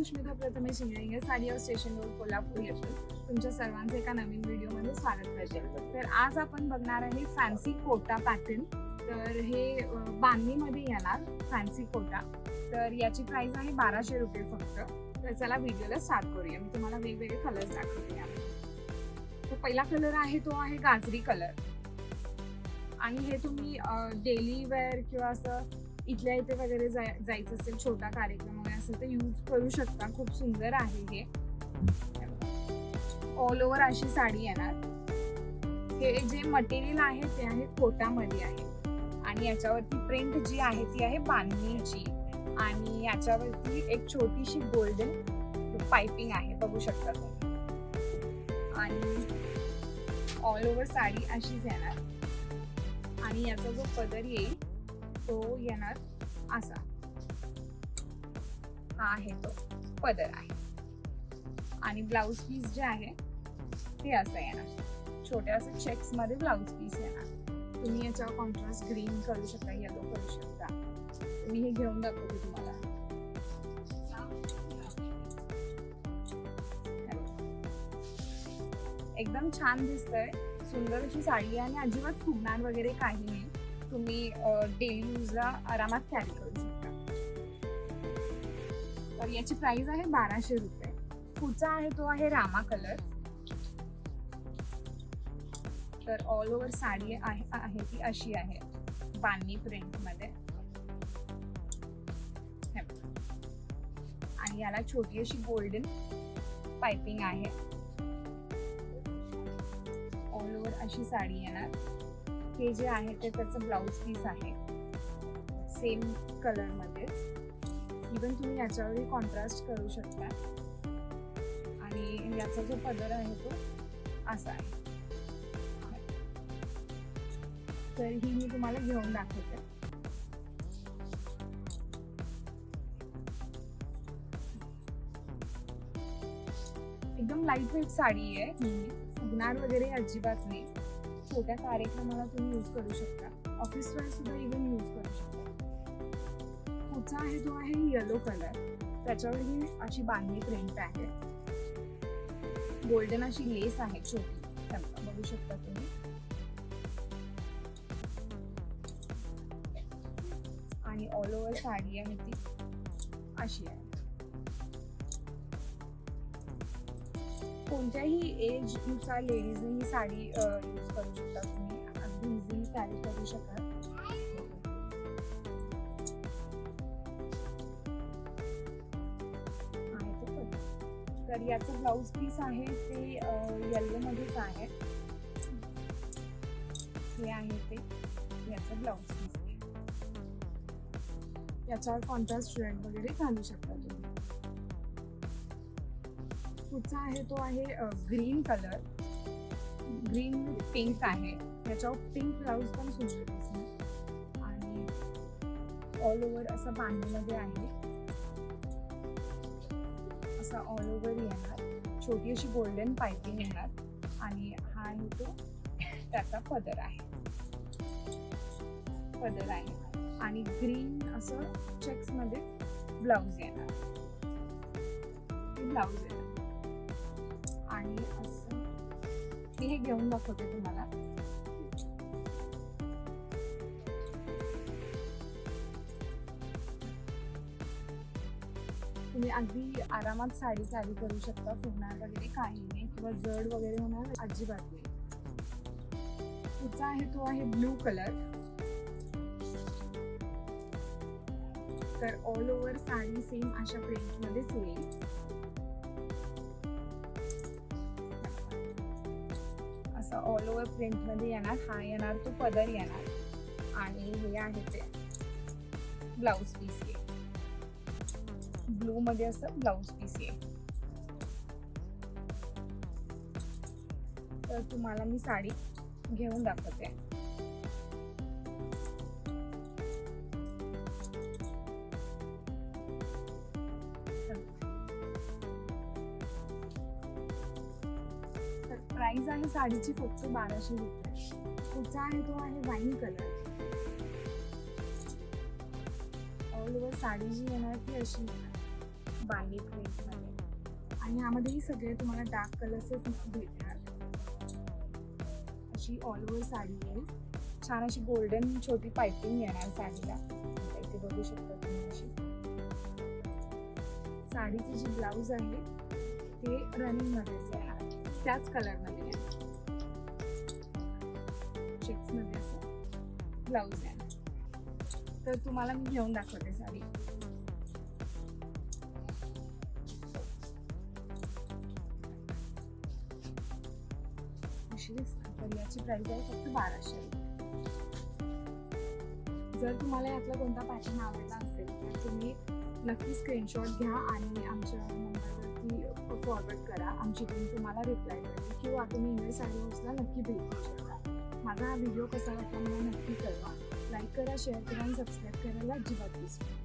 Sushmita Prathamesh Shingane sari station road Kolhapur येथून तुमच्या सर्वांचे एका नवीन व्हिडिओमध्ये स्वागत करते. तर आज आपण बघणार आहे फॅन्सी कोटा पॅटर्न. तर हे बांधणीमध्ये येणार फॅन्सी कोटा. तर याची प्राइस आहे बाराशे रुपये फक्त. तर चला व्हिडिओला स्टार्ट करूया. मी तुम्हाला वेगवेगळे कलर्स दाखवते तर पहिला कलर आहे तो आहे गाजरी कलर आणि हे तुम्ही डेली वेअर किंवा असं इथल्या इथे वगैरे जाय जायचं असेल छोटा कार्यक्रम वगैरे असेल तर यूज करू शकता. खूप सुंदर आहे हे. ऑल ओव्हर अशी साडी येणार. हे जे मटेरियल आहे ते आहे कोटामध्ये आहे. आणि याच्यावरती प्रिंट जी आहे ती आहे बांधणीची. आणि याच्यावरती एक छोटीशी गोल्डन पाइपिंग आहे. बघू शकता तुम्ही. आणि ऑल ओव्हर साडी अशीच येणार. आणि याचा जो पदर येईल तो येणार असा. हा आहे तो पदर आहे. आणि ब्लाऊज पीस जे आहे ते असं येणार. छोट्या असं चेक्समध्ये ब्लाऊज पीस येणार. तुम्ही याच्यावर कॉन्ट्रास्ट ग्रीन करू शकता येलो करू शकता. मी हे घेऊन दाखवते तुम्हाला. एकदम छान दिसतंय. सुंदर अशी साडी आहे आणि अजिबात फुगणार वगैरे काही नाही. तुम्ही डेली यूजला आरामात कॅरी करू शकता. तर याची प्राइस आहे बाराशे रुपये. पुढचा आहे तो आहे रामा कलर तर ऑल ओव्हर साडी आहे आहे ती अशी आहे बांधणी प्रिंटमध्ये. आणि याला छोटी अशी गोल्डन पाइपिंग आहे. ऑल ओव्हर अशी साडी येणार. हे जे आहे ते त्याचं ब्लाऊज पीस आहे. सेम कलरमध्ये इवन तुम्ही याच्यावरही कॉन्ट्रास्ट करू शकता. आणि याचा जो पदर आहे तो असा आहे. तर ही मी तुम्हाला घेऊन दाखवते. एकदम लाइट वेट साडी आहे. ही फुगणार वगैरे अजिबात नाही. छोट्या कार्यक्रमाला तुम्ही यूज करू शकता. ऑफिस वेअर सुद्धा इव्हन यूज करू शकता. पुढचा आहे तो आहे येलो कलर त्याच्यावर ही अशी बांधणी प्रिंट आहे. गोल्डन अशी लेस आहे छोटी. बघू शकता तुम्ही. आणि ऑल ओव्हर साडी आहे ती अशी आहे. कोणत्याही एजनुसार लेडीजने ही साडी यूज करू शकता. तुम्ही अगदी इझिली कॅरी करू शकाल. तर याचं ब्लाऊज पीस आहे ते येल्लो मध्येच आहे. हे आहे ते. याचं ब्लाऊज पीस याच्यावर कॉन्ट्रास्ट स्टुडंट वगैरे घालू शकता तुम्ही. पुढचा आहे तो आहे ग्रीन कलर ग्रीन पिंक आहे. त्याच्यावर पिंक ब्लाऊज पण सुंदर आणि ऑल ओव्हर असं बांधणीमध्ये आहे. असा ऑल ओव्हर येणार. छोटी अशी गोल्डन पायपिंग येणार. आणि हा आहे तो त्याचा पदर आहे. पदर आहे. आणि ग्रीन असं चेक्समध्ये ब्लाऊज येणार. ब्लाऊज येणार. आणि असं हे घेऊन दाखवते तुम्हाला. तुम्ही अगदी आरामात साडी कॅरी करू शकता फुगणार वगैरे काही नाही किंवा जड वगैरे होणार अजिबात नाही. पुढचा आहे तो आहे ब्लू कलर तर ऑल ओव्हर साडी सेम अशा प्रिंटमध्येच येईल असं ऑल ओव्हर प्रिंटमध्ये येणार. हा येणार तो पदर येणार. आणि हे आहे ते ब्लाऊज पीस येईल ब्लूमध्ये असं ब्लाऊज पीस आहे तर तुम्हाला मी साडी घेऊन दाखवते. प्राइस आहे साडीची फक्त बाराशे रुपये. पुढचा आहे तो आहे? Wine colour. All over sari जी येणार ती अशी येणार. बांधणी प्रिंटमध्ये आणि यामध्येही सगळे तुम्हाला डार्क कलर्सच भेटणार. अशी ऑल ओव्हर साडी येईल. छान अशी गोल्डन छोटी पायपिंग येणार साडीला. इथे बघू शकता तुम्ही अशी. साडीची जी ब्लाऊज आहे ते रनिंग मध्येच येणार त्याच कलरमध्ये आहे चेक्समध्ये असं. ब्लाऊज आहे. तर तुम्हाला मी घेऊन दाखवते साडी. अशी तर याची प्राइस आहे फक्त बाराशे जर तुम्हाला यातला कोणता पॅटर्न आवडला असेल तर तुम्ही नक्की स्क्रीनशॉट घ्या आणि आमच्या नंबरवरती फॉरवर्ड करा. आमची टीम तुम्हाला रिप्लाय करेल किंवा तुम्ही ईमेल साडी हाऊसला नक्की भेट देऊ शकता माझा हा व्हिडिओ कसा वाटला मला नक्की कळवा. लाईक करा शेअर करा आणि सबस्क्राईब करायला अजिबात विसरू